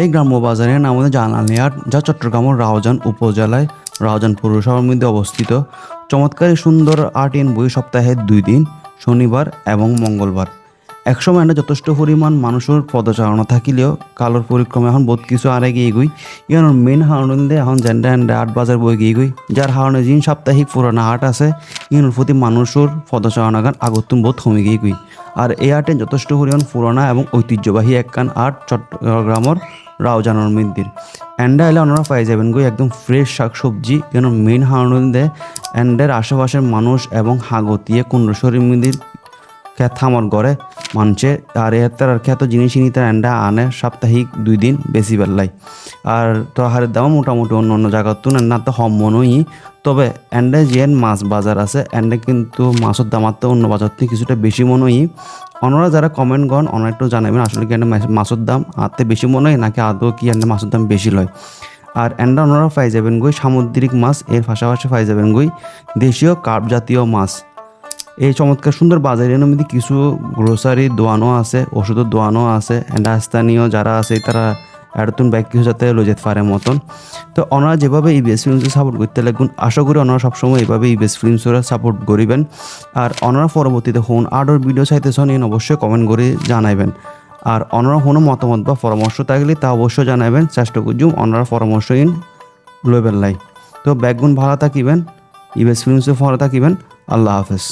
এই গ্রাম্য বাজারের নাম হলো জানালিয়াট যা চট্টগ্রামের রাউজান উপজেলায় রাউজান পৌরসভার মধ্যে অবস্থিত। চমৎকারী সুন্দর আর্ট ইন বই সপ্তাহে দুই দিন, শনিবার এবং মঙ্গলবার। একসময় এটা যথেষ্ট পরিমাণ মানুষের পদচারণা থাকিলেও কালোর পরিক্রমা এখন বহুত কিছু আরে গিয়ে গই। ইয়ানোর মেন হারণে এখন জেন্ডা এন্ডা আট বাজার বই গিয়ে গই, যার হারণে যিন সাপ্তাহিক পুরানা হাট আছে ইনোর প্রতি মানুষের পদচারণা গান আগতুন বহুত কমে গিয়ে গই। আর এই আর্টে যথেষ্ট পরিমাণ পুরানা এবং ঐতিহ্যবাহী একখান আর্ট চট্টগ্রামের রাউজানোর মন্দির অ্যান্ড এলে ওনারা পাই যাবেন গো একদম ফ্রেশ শাকসবজি যেন মেন হাওড়ন দেয় অ্যান্ডের আশেপাশের মানুষ এবং হাগতিয়ে কুণ্ডশ্বরী মন্দির খ্যাত থামর গড়ে মানছে। আর এর আর খ্যাত জিনিস নিতে এন্ডা আনে সাপ্তাহিক দুই দিন বেশি বেল্লাই আর তো হারের দাম মোটামুটি অন্য অন্য জায়গার তো না তো হম মনই। তবে এন্ডে যেন মাছ বাজার আছে এন্ডে কিন্তু মাছের দাম তো অন্য বাজার থেকে কিছুটা বেশি মনেই। অন্যরা যারা কমেন্ট করেন অনেক একটু জানাবেন আসলে কি এন্ডে মাছের দাম আতে বেশি মনে হয় নাকি আদৌ কি এন্ডে মাছের দাম বেশি লয়। আর এন্ডা ওনারা পাই যাবেন গই, সামুদ্রিক মাছ, এর পাশাপাশি পাই যাবেন গই, দেশীয় কার্প জাতীয় মাছ। এই চমৎকার সুন্দর বাজারের মধ্যে কিছু গ্রোসারি দোয়ানো আছে ওষুধের দোয়ানো আছে এন্ড স্থানীয় যারা আছে তারা এরতুন ব্যাগ কিছু যাতে লই যেতে পারে মতন। তো ওনারা যেভাবে ইবিএস ফিল্মসে সাপোর্ট করতে লাগুন আশা করি ওনারা সবসময় এইভাবে ইবিএস ফিল্মসরা সাপোর্ট করিবেন। আর ওনারা পরবর্তীতে ফোন আর্টর ভিডিও চাইতেছেন এন অবশ্যই কমেন্ট করে জানাইবেন। আর ওনারা কোনো মতামত বা পরামর্শ থাকলে তা অবশ্যই জানাবেন চেষ্টা করছুম ওনারা পরামর্শ ইন লইবেন লাই। তো ব্যাগগুণ ভালো থাকিবেন ইবিএস ফিল্মসে ভালো থাকিবেন। আল্লাহ হাফেজ।